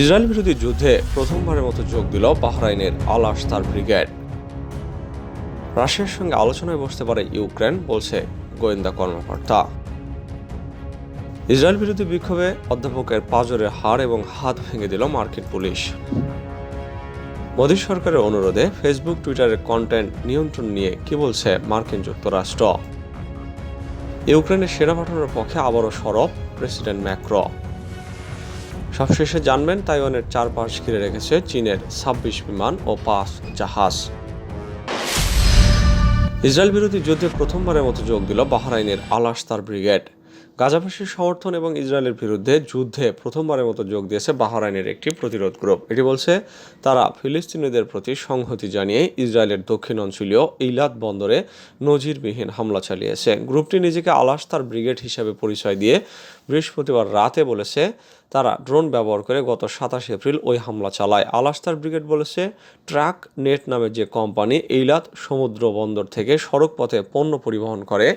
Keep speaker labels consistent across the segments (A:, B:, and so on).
A: Israel বিরোধী যুদ্ধে প্রথমবারের মতো যোগ দিল বাহরাইনের আল আশতার ব্রিগেড। রাশিয়ার সঙ্গে আলোচনায় বসতে পারে ইউক্রেন, বলছে গোয়েন্দা কর্মকর্তা। ইসরায়েল বিরোধী বিক্ষোভে অধ্যাপকের পাজরের হাড় এবং হাত ভেঙে দিল মার্কিন পুলিশ। মোদী সরকারের অনুরোধে ফেসবুক, টুইটারের কন্টেন্ট নিয়ন্ত্রণ নিয়ে কি বলছে মার্কিন যুক্তরাষ্ট্র? ইউক্রেনের সেনা পাঠানোর পক্ষে আবারও সরব প্রেসিডেন্ট ম্যাক্রো। সবশেষে জানবেন তাইওয়ানের চারপাশ ঘিরে রেখেছে চীনের ছাব্বিশ বিমান ও পাঁচ জাহাজ। ইসরায়েল বিরোধী যুদ্ধে প্রথমবারের মতো যোগ দিল বাহরাইনের আল আশতার ব্রিগেড। গাজাবাসীর সমর্থন এবং ইসরায়েলের বিরুদ্ধে যুদ্ধে প্রথমবারের মতো যোগ দিয়েছে বাহরাইনের একটি প্রতিরোধ গ্রুপ। এটি বলছে, তারা ফিলিস্তিনিদের প্রতি সংহতি জানিয়ে ইসরায়েলের দক্ষিণ অঞ্চলীয় ইলাদ বন্দরে নজিরবিহীন হামলা চালিয়েছে। গ্রুপটি নিজেকে আল আশতার ব্রিগেড হিসেবে পরিচয় দিয়ে বৃহস্পতিবার রাতে বলেছে তারা ড্রোন ব্যবহার করে গত সাতাশ এপ্রিল ওই হামলা চালায়। আলাস্তার ব্রিগেড বলেছে, ট্রাক নেট নামে যে কোম্পানি এইলাত সমুদ্র বন্দর থেকে সড়ক পথে পণ্য পরিবহন করে,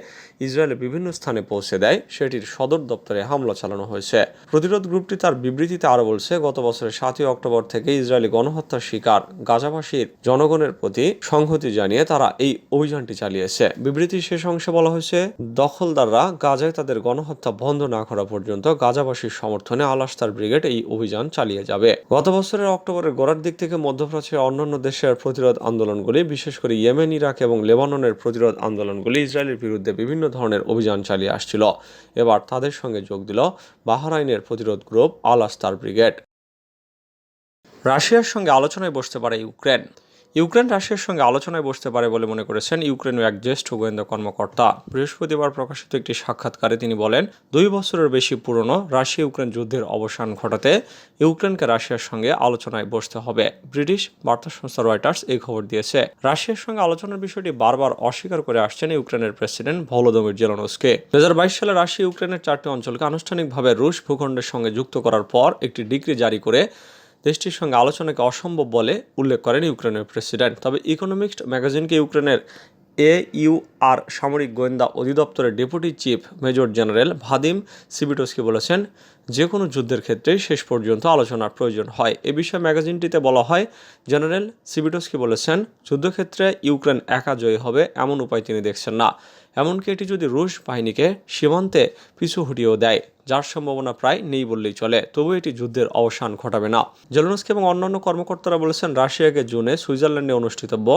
A: ইসরায়েলের বিভিন্ন স্থানে পৌঁছে দেয়, সেটির সদর দপ্তরে হামলা চালানো হয়েছে। প্রতিরোধ গ্রুপটি তার বিবৃতিতে আরও বলছে, গত বছরের সাতই অক্টোবর থেকে ইসরায়েলি গণহত্যার শিকার গাজাবাসীর জনগণের প্রতি সংহতি জানিয়ে তারা এই অভিযানটি চালিয়েছে। বিবৃতির শেষ অংশে বলা হয়েছে, দখলদাররা গাজায় তাদের গণহত্যা বন্ধ না করা পর্যন্ত গাজাবাসীর সমর্থনে আলাস্তার ব্রিগেড এই অভিযান চালিয়ে যাবে। গত বছরের অক্টোবরের গোড়ার দিক থেকে মধ্যপ্রাচ্যের অন্যান্য দেশের প্রতিরোধ আন্দোলনগুলি, বিশেষ করে ইয়েমেন, ইরাক এবং লেবাননের প্রতিরোধ আন্দোলনগুলি, ইসরায়েলের বিরুদ্ধে বিভিন্ন ধরনের অভিযান চালিয়ে আসছিল। এবার তাদের সঙ্গে যোগ দিল বাহরাইনের প্রতিরোধ গ্রুপ আল আস্তার ব্রিগেড। রাশিয়ার সঙ্গে আলোচনায় বসতে পারে ইউক্রেন। ইউক্রেন রাশিয়ার সঙ্গে আলোচনায় বসতে পারে বলে মনে করেছেন ইউক্রেনের এক জ্যেষ্ঠ গোয়েন্দা কর্মকর্তা। বৃহস্পতিবার প্রকাশিত একটি সাক্ষাৎকারে তিনি বলেন, দুই বছরের বেশি পুরনো রাশিয়া ইউক্রেন যুদ্ধের অবসান ঘটাতে ইউক্রেনকে রাশিয়ার সঙ্গে আলোচনায় বসতে হবে। ব্রিটিশ বার্তা সংস্থা রয়টার্স এই খবর দিয়েছে। রাশিয়ার সঙ্গে আলোচনার বিষয়টি বারবার অস্বীকার করে আসছেন ইউক্রেনের প্রেসিডেন্ট ভলোদমির জেলনস্কে। দু হাজার বাইশ সালে রাশিয়া ইউক্রেনের চারটি অঞ্চলকে আনুষ্ঠানিকভাবে রুশ ভূখণ্ডের সঙ্গে যুক্ত করার পর একটি ডিগ্রি জারি করে দেশটির সঙ্গে আলোচনাকে অসম্ভব বলে উল্লেখ করেন ইউক্রেনের প্রেসিডেন্ট। তবে ইকোনমিক্স ম্যাগাজিনকে ইউক্রেনের এ ইউআর সামরিক গোয়েন্দা অধিদপ্তরের deputy chief major general Vadim Skibitsky বলেছেন যে কোনো যুদ্ধের ক্ষেত্রেই শেষ পর্যন্ত আলোচনার প্রয়োজন হয়। এ বিষয়ে ম্যাগাজিনটিতে বলা হয়, জেনারেল সিবিটোসকি বলেছেন, যুদ্ধক্ষেত্রে ইউক্রেন একা জয়ী হবে এমন উপায় তিনি দেখছেন না। এমনকি এটি যদি রুশ বাহিনীকে সীমান্তে পিছু হটিয়েও দেয়, যার সম্ভাবনা প্রায় নেই বললেই চলে, তবু এটি যুদ্ধের অবসান ঘটাবে না। জেলনস্কি এবং অন্যান্য কর্মকর্তারা বলেছেন, রাশিয়াকে জুনে সুইজারল্যান্ডে অনুষ্ঠিতব্য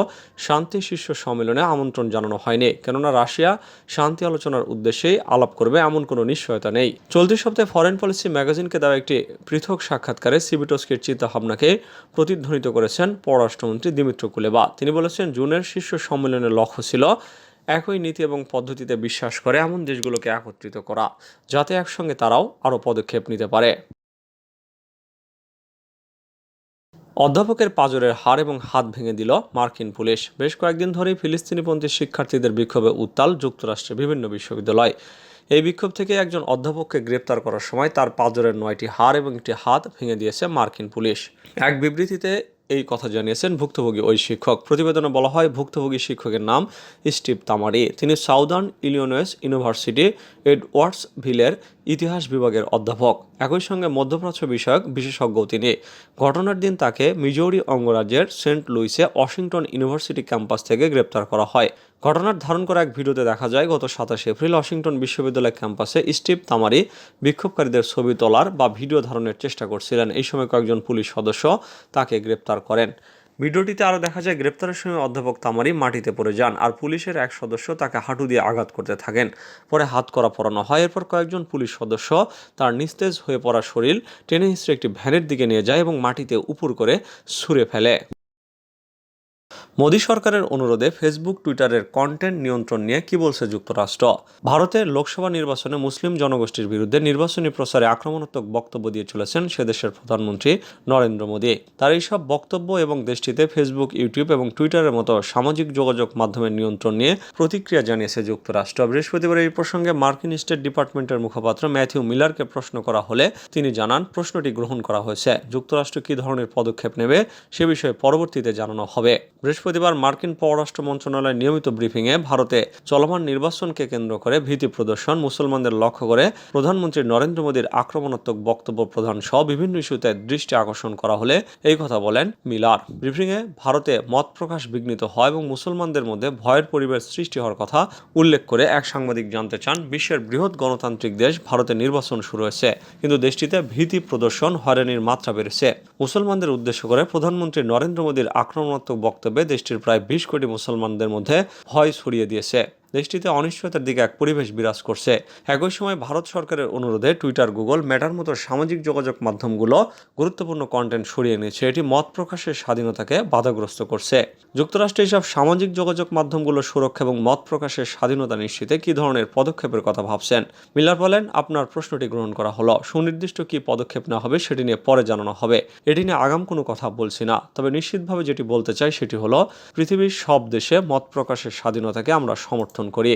A: শান্তি শীর্ষ সম্মেলনে আমন্ত্রণ জানানো হয়নি, কেননা রাশিয়া শান্তি আলোচনার উদ্দেশ্যেই আলাপ করবে এমন কোনো নিশ্চয়তা নেই। চলতি সপ্তাহে ফরেন পলিসি ম্যাগাজিনকে দেওয়া একটি পৃথক সাক্ষাৎকারে সিবিটোস্কির চিন্তাভাবনাকে প্রতিধ্বনিত করেছেন পররাষ্ট্রমন্ত্রী দিমিত্র কুলেবা। তিনি বলেছেন, জুনের শীর্ষ সম্মেলনের লক্ষ্য ছিল একই নীতি এবং পদ্ধতিতে বিশ্বাস করে এমন দেশগুলোকে একত্রিত করা, যাতে একসঙ্গে তারাও আরও পদক্ষেপ নিতে পারে। অধ্যাপকের পাজরের হাড় এবং হাত ভেঙে দিল মার্কিন পুলিশ। বেশ কয়েকদিন ধরেই ফিলিস্তিনিপন্থী শিক্ষার্থীদের বিক্ষোভে উত্তাল, যুক্তরাষ্ট্রের বিভিন্ন বিশ্ববিদ্যালয়। এই বিক্ষোভ থেকে একজন অধ্যাপককে গ্রেপ্তার করার সময় তার পাজরের নয়টি হাড় এবং একটি হাত ভেঙে দিয়েছে মার্কিন পুলিশ। এক বিবৃতিতে এই কথা জানিয়েছেন ভুক্তভোগী ওই শিক্ষক। প্রতিবেদনে বলা হয়, ভুক্তভোগী শিক্ষকের নাম স্টিভ তামারি। তিনি সাউদার্ন ইলিওনয়েস ইউনিভার্সিটি এডওয়ার্ডস ভিলের ইতিহাস বিভাগের অধ্যাপক। একই সঙ্গে মধ্যপ্রাচ্য বিষয়ক বিশেষজ্ঞ তিনি। ঘটনার দিন তাকে মিজৌরি অঙ্গরাজ্যের সেন্ট লুইসে ওয়াশিংটন ইউনিভার্সিটি ক্যাম্পাস থেকে গ্রেপ্তার করা হয়। ঘটনার ধারণ করা এক ভিডিওতে দেখা যায়, গত সাতাশে এপ্রিল ওয়াশিংটন বিশ্ববিদ্যালয় ক্যাম্পাসে স্টিভ তামারি বিক্ষোভকারীদের ছবি তোলার বা ভিডিও ধারণের চেষ্টা করছিলেন। এই সময় কয়েকজন পুলিশ সদস্য তাকে গ্রেপ্তার করেন। ভিডিওটিতে আরও দেখা যায়, গ্রেপ্তারের সময় অধ্যাপক তামারি মাটিতে পড়ে যান আর পুলিশের এক সদস্য তাকে হাঁটু দিয়ে আঘাত করতে থাকেন। পরে হাত করা পরানো হয়, এরপর কয়েকজন পুলিশ সদস্য তার নিস্তেজ হয়ে পড়া শরীর টেনে হিস্ট্রে একটি ভ্যানের দিকে নিয়ে যায় এবং মাটিতে উপর করে ছুঁড়ে ফেলে। মোদী সরকারের অনুরোধে ফেসবুক, টুইটারের কন্টেন্ট নিয়ন্ত্রণ নিয়ে কি বলছে যুক্তরাষ্ট্র? ভারতের লোকসভা নির্বাচনে মুসলিম জনগোষ্ঠীর বিরুদ্ধে নির্বাচনী প্রচারে আক্রমণাত্মক বক্তব্য দিয়ে চলেছেন সে দেশের প্রধানমন্ত্রী নরেন্দ্র মোদী। তার এইসব বক্তব্য এবং দেশটিতে ফেসবুক, ইউটিউব এবং টুইটারের মতো সামাজিক যোগাযোগ মাধ্যমের নিয়ন্ত্রণ নিয়ে প্রতিক্রিয়া জানিয়েছে যুক্তরাষ্ট্র। বৃহস্পতিবার এই প্রসঙ্গে মার্কিন স্টেট ডিপার্টমেন্টের মুখপাত্র ম্যাথিউ মিলারকে প্রশ্ন করা হলে তিনি জানান, প্রশ্নটি গ্রহণ করা হয়েছে। যুক্তরাষ্ট্র কী ধরনের পদক্ষেপ নেবে সে বিষয়ে পরবর্তীতে জানানো হবে। বৃহস্পতি বৃহস্পতিবার মার্কিন পররাষ্ট্র মন্ত্রণালয়ের নিয়মিত ব্রিফিংয়ে ভারতে চলমান নির্বাচনকে কেন্দ্র করে ভীতি প্রদর্শন, মুসলমানদের লক্ষ্য করে প্রধানমন্ত্রী নরেন্দ্র মোদীর আক্রমণাত্মক বক্তব্য প্রধান সহ বিভিন্ন ইস্যুতে দৃষ্টি আকর্ষণ করা হলে এই কথা বলেন মিলার। ব্রিফিংয়ে ভারতে মত প্রকাশ বিঘ্নিত হয় এবং মুসলমানদের মধ্যে ভয়ের পরিবেশ সৃষ্টি হওয়ার কথা উল্লেখ করে এক সাংবাদিক জানতে চান, বিশ্বের বৃহৎ গণতান্ত্রিক দেশ ভারতে নির্বাচন শুরু হয়েছে, কিন্তু দেশটিতে ভীতি প্রদর্শন হয়রানির মাত্রা বেড়েছে। মুসলমানদের উদ্দেশ্য করে প্রধানমন্ত্রী নরেন্দ্র মোদীর আক্রমণাত্মক বক্তব্যে দেশটির প্রায় বিশ কোটি মুসলমানদের মধ্যে ভয় ছড়িয়ে দিয়েছে। দেশটিতে অনিশ্চয়তার দিকে এক পরিবেশ বিরাজ করছে। একই সময় ভারত সরকারের অনুরোধে টুইটার, গুগল মেটার মতো সামাজিক যোগাযোগ মাধ্যমগুলো গুরুত্বপূর্ণ কন্টেন্ট সরিয়ে নিয়েছে। এটি মত প্রকাশের স্বাধীনতাকে বাধাগ্রস্ত করছে। যুক্তরাষ্ট্রে এইসব সামাজিক যোগাযোগ মাধ্যমগুলো সুরক্ষা এবং মত প্রকাশের স্বাধীনতা নিশ্চিতে কী ধরনের পদক্ষেপের কথা ভাবছেন? মিলার বলেন, আপনার প্রশ্নটি গ্রহণ করা হলো। সুনির্দিষ্ট কী পদক্ষেপ নেওয়া হবে সেটি নিয়ে পরে জানানো হবে। এটি নিয়ে আগাম কোনো কথা বলছি না। তবে নিশ্চিতভাবে যেটি বলতে চাই সেটি হলো, পৃথিবীর সব দেশে মত প্রকাশের স্বাধীনতাকে আমরা সমর্থন করি।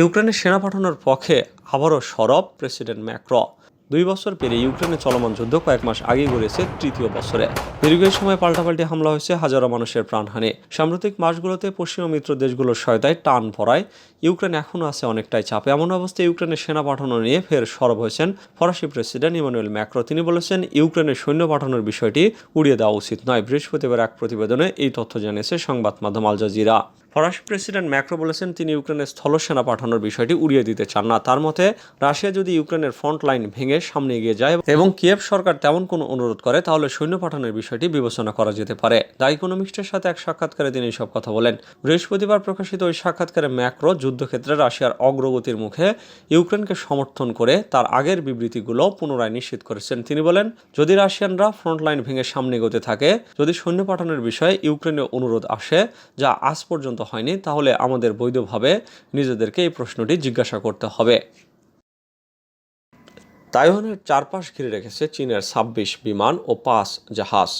A: ইউক্রেনে সেনা পাঠানোর পক্ষে আবারও সরব প্রেসিডেন্ট ম্যাক্র। দুই বছর পেরিয়ে ইউক্রেনে চলমান যুদ্ধ কয়েক মাস আগেই গড়েছে তৃতীয় বছরে। দীর্ঘ সময় পাল্টাপাল্টি হামলা হয়েছে হাজারো মানুষের প্রাণহানি। সাম্প্রতিক মাসগুলোতে পশ্চিমা মিত্র দেশগুলোর সহায়তায় টান পড়ায় ইউক্রেন এখনও আছে অনেকটাই চাপে। এমন অবস্থায় ইউক্রেনে সেনা পাঠানো নিয়ে ফের সরব হয়েছেন ফরাসি প্রেসিডেন্ট ইমানুয়েল ম্যাক্রো। তিনি বলেছেন ইউক্রেনে সৈন্য পাঠানোর বিষয়টি উড়িয়ে দেওয়া উচিত নয়। বৃহস্পতিবার এক প্রতিবেদনে এই তথ্য জানিয়েছে সংবাদ মাধ্যম আল জাজিরা। ফরাসি প্রেসিডেন্ট ম্যাক্রো বলেছেন তিনি ইউক্রেনের স্থলসেনা পাঠানোর বিষয়টি উড়িয়ে দিতে চান না। তার মতে, রাশিয়া যদি ইউক্রেনের ফ্রন্ট লাইন ভেঙে সামনে এগিয়ে যায় এবং কিয়েভ সরকার তেমন কোনো অনুরোধ করে, তাহলে সৈন্য পাঠানোর বিষয়টি বিবেচনা করা যেতে পারে। দ্য ইকোনমিক্সের সাথে এক সাক্ষাৎকারে তিনি সব কথা বলেন। বৃহস্পতিবার প্রকাশিত ওই সাক্ষাৎকারে ম্যাক্রো যুদ্ধক্ষেত্রে রাশিয়ার অগ্রগতির মুখে ইউক্রেনকে সমর্থন করে তার আগের বিবৃতিগুলো পুনরায় নিশ্চিত করেছেন। তিনি বলেন, যদি রাশিয়ানরা ফ্রন্ট লাইন ভেঙে সামনে এগোতে থাকে, যদি সৈন্য পাঠানোর বিষয়ে ইউক্রেনের অনুরোধ আসে, যা আজ পর্যন্ত হয়নি, তাহলে আমাদের বৈধভাবে নিজেদেরকে এই প্রশ্নটি জিজ্ঞাসা করতে হবে। তাইওয়ানের চারপাশ ঘিরে রেখেছে চীনের ছাব্বিশ বিমান ও পাঁচ জাহাজ।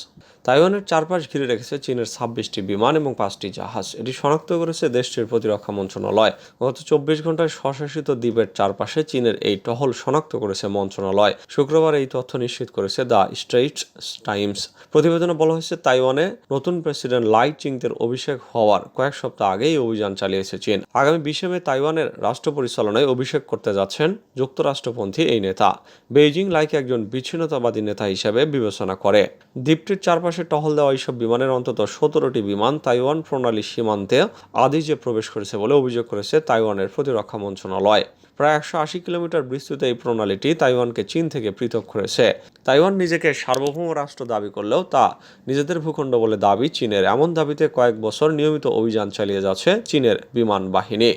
A: তাইওয়ানের চারপাশ ঘিরে রেখেছে চীনের ছাব্বিশটি বিমান এবং পাঁচটি জাহাজ। এটি শনাক্ত করেছে দেশটির প্রতিরক্ষা মন্ত্রণালয়। গত চব্বিশ ঘন্টায় স্বশাসিত দ্বীপের চারপাশে চীনের এই টহল শনাক্ত করেছে মন্ত্রণালয়। শুক্রবার এই তথ্য নিশ্চিত করেছে দ্য স্ট্রেইটস টাইমস। প্রতিবেদনে বলা হয়েছে, তাইওয়ানে নতুন প্রেসিডেন্ট লাই চিংতের অভিষেক হওয়ার কয়েক সপ্তাহ আগেই অভিযান চালিয়েছে চীন। আগামী বিশে মে তাইওয়ানের রাষ্ট্র পরিচালনায় অভিষেক করতে যাচ্ছেন যুক্তরাষ্ট্রপন্থী এই নেতা। বেইজিং লাইকে একজন বিচ্ছিন্নতাবাদী নেতা হিসেবে বিবেচনা করে। দ্বীপটির চারপাশে টহল দেওয়া এইসব বিমানের অন্তত সতেরোটি বিমান তাইওয়ান প্রণালী সীমান্তে আদিজে প্রবেশ করেছে বলে অভিযোগ করেছে তাইওয়ানের প্রতিরক্ষা মন্ত্রণালয়। প্রায় একশো আশি কিলোমিটার বিস্তৃত এই প্রণালীটি তাইওয়ানকে চীন থেকে পৃথক করেছে। তাইওয়ান নিজেকে সার্বভৌম রাষ্ট্র দাবি করলেও তা নিজেদের ভূখণ্ড বলে দাবি চীনের। এমন দাবিতে কয়েক বছর নিয়মিত অভিযান চালিয়ে যাচ্ছে চীনের বিমান বাহিনী।